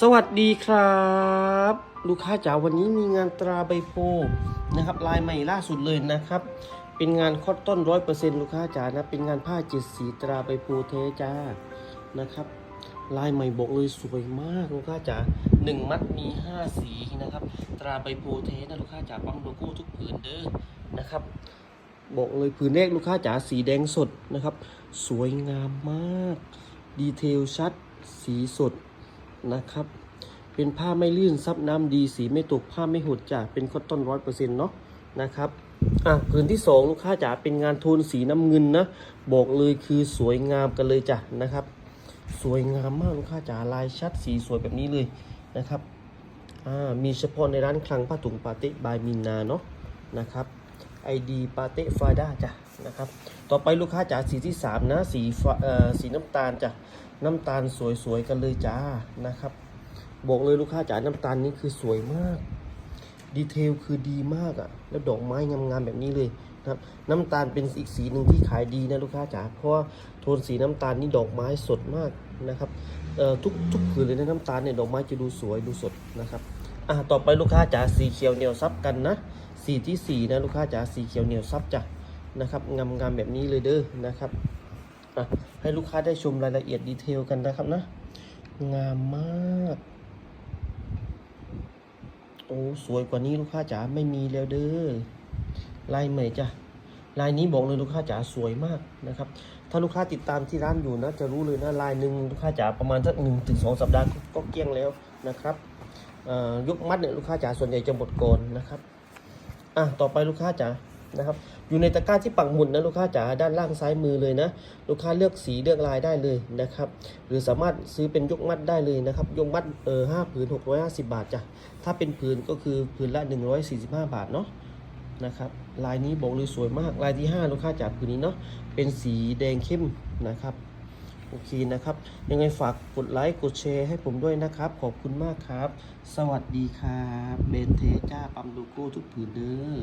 สวัสดีครับ ลูกค้าจ๋าวันนี้มีงานตราใบโพนะครับลายใหม่ล่าสุดเลยนะครับ เป็นงานคอตตอนร้อยเปอร์เซ็นต์ลูกค้าจ๋านะเป็นงานผ้าเจ็ดสีตราใบโพเทจ้านะครับ ลายใหม่บอกเลยสวยมากลูกค้าจ๋าหนึ่งมัดมีห้าสีนะครับ ตราใบโพเทนะลูกค้าจ๋าปั๊มโลโก้ทุกผืนเด้อนะครับบอกเลยผืนแรกลูกค้าจ๋าสีแดงสดนะครับ สวยงามมาก ดีเทลชัด สีสด นะครับ เป็นผ้าไม่ลื่นซับน้ำดีสีไม่ตกผ้าไม่หดจ้ะเป็นคอตตอนร้อยเปอร์เซ็นต์เนาะนะครับอะผืนที่สองลูกค้าจ๋าเป็นงานโทนสีน้ำเงินนะบอกเลยคือสวยงามกันเลยจ้ะนะครับ สวยงามมากลูกค้าจ๋าลายชัดสีสวยแบบนี้เลยนะครับอ่ามีเฉพาะในร้านคลังผ้าถุงปาเต้บายมินนาเนาะนะครับ ID ปาเต้ฟาด้าจ้ะนะครับ ต่อไปลูกค้าจ๋าสีที่ 3 นะ สีฟ้าเอ่อสีน้ำตาลจ้ะน้ำตาลสวยๆกันเลยจ้านะครับ บอกเลยลูกค้าจ๋าน้ำตาลนี้คือสวยมาก ดีเทลคือดีมากอะ่ะ แล้วดอกไม้งามๆแบบนี้เลยนะครับน้ำตาลเป็นอีกสีหนึ่งที่ขายดีนะลูกค้าจ๋าเพราะว่าโทนสีน้ำตาลนี่ดอกไม้สดมากนะครับเอ่อทุกทุกผืนเลยนะน้ำตาลเนี่ยดอกไม้จะดูสวยดูสดนะครับ อะต่อไปลูกค้าจ๋าสีเขียวเหนียวซับกันนะสีที่สี่นะลูกค้าจ๋าสีเขียวเหนียวซับจ้ะนะครับงามๆแบบนี้เลยเด้อนะครับอะให้ลูกค้าได้ชมรายละเอียดดีเทลกันนะครับนะ งามมากโอ้สวยกว่านี้ลูกค้าจ๋าไม่มีแล้วเด้อลายใหม่จ้ะลายนี้บอกเลยลูกค้าจ๋าสวยมากนะครับ ถ้าลูกค้าติดตามที่ร้านอยู่นะ จะรู้เลยนะลายหนึ่งลูกค้าจ๋าประมาณสักหนึ่งถึงสองสัปดาห์ก็เกลี้ยงแล้วนะครับ ยุกมัดเนี่ยลูกค้าจ๋าส่วนใหญ่จะหมดก่อนนะครับอะต่อไปลูกค้าจ๋านะครับอยู่ในตะกร้าที่ปักหมุดนะลูกค้าจ๋าด้านล่างซ้ายมือเลยนะ ลูกค้าเลือกสีเลือกลายได้เลยนะครับ หรือสามารถซื้อเป็นยกมัดได้เลยนะครับยกมัดเออห้าผืนหกร้อยห้าสิบาทจ้ะถ้าเป็นผืนก็คือผืนละหนึ่งร้อยสี่สิบห้าบาทเนาะนะครับลายนี้บอกเลยสวยมากลายที่ห้าลูกค้าจ๋าผืนนี้เนาะเป็นสีแดงเข้มนะครับ โอเคนะครับ ยังไงฝากกดไลค์ กดแชร์ให้ผมด้วยนะครับ ขอบคุณมากครับ สวัสดีครับเบนเทจ้าปัมดูโก้ทุกผืนเด้อ